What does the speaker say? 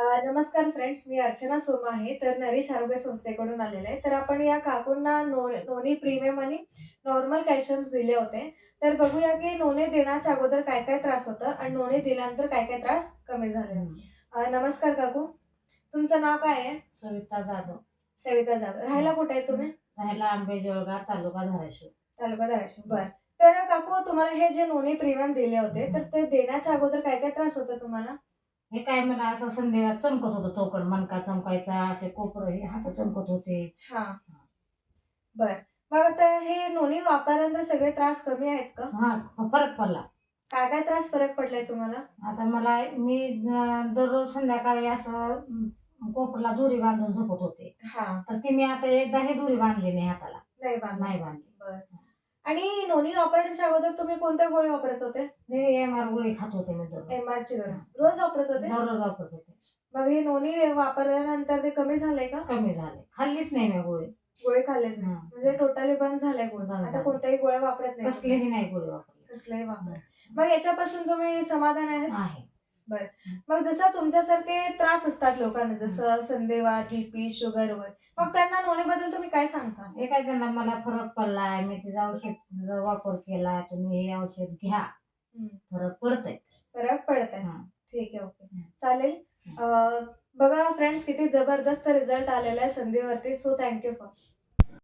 नमस्कार फ्रेंड्स मी अर्चना सोमा आहे. तर नरेश आरोग्य संस्थेकडून आलेले आहे. तर आपण या काकूंना नो नोनी प्रीमियम आणि नॉर्मल कॅल्शियम्स दिले होते. तर बघूया की नोने देण्याच्या अगोदर काय काय त्रास होतं आणि नोने दिल्यानंतर काय काय त्रास कमी झाले. नमस्कार काकू. तुमचं नाव काय आहे? सविता जाधव. सविता जाधव. राहायला कुठे आहे तुम्ही? राहायला आंबे जळगाव तालुका धाराशिव. तालुका धाराशिव. बर. तर काकू तुम्हाला हे जे नोनी प्रीमियम दिले होते तर ते देण्याच्या अगोदर काय काय त्रास होता तुम्हाला? हे काय मला असं संध्या चमकत होतं चौकड मनका चमकायचा असे कोपर हे हात चमकत होते. हा. बर. मग आता हे नोनी वापरल्यानंतर सगळे त्रास कमी आहेत का? हा फरक पडला. काय काय त्रास फरक पडलाय तुम्हाला? आता मला मी दररोज संध्याकाळी असं कोपरला दोरी बांधून झोपत होते. हा. तर ती मी आता एकदाही दोरी बांधली नाही हाताला. नाही बांधला. नाही बांधली. बर आणि नोनी वापरण्याच्या अगोदर तुम्ही कोणत्या गोळी वापरत होते? मी एम आर गोळी खात होते मी दररोज. एम आर ची गोळी. रोज वापरत होते? दररोज वापरत होते. मग हे नोनी वापरल्यानंतर ते कमी झालंय का? कमी झाले. खाल्लीच नाही मी गोळी. गोळी खाल्लेच नाही. हं. म्हणजे टोटली बंद झालंय गोळी. बंद आता. कोणत्याही गोळ्या वापरत नाही. कसलीही नाही गोळी वापरली. कसलाही वापर मग याच्यापासून तुम्ही समाधान आहेत? आहे. मग जसं तुमच्यासारखे त्रास असतात लोकांना जसं संधिवात बीपी शुगर वगैरे मग त्यांना नोनीबद्दल तुम्ही काय सांगता? हे काय त्यांना मला फरक पडलाय मी तिचा औषध वापर केला तुम्ही हे औषध घ्या. फरक पडतंय. फरक पडत आहे हा. ठीक आहे ओके. चालेल. अं, बघा फ्रेंड्स किती जबरदस्त रिझल्ट आलेला आहे संधीवरती सो थँक्यू फॉर.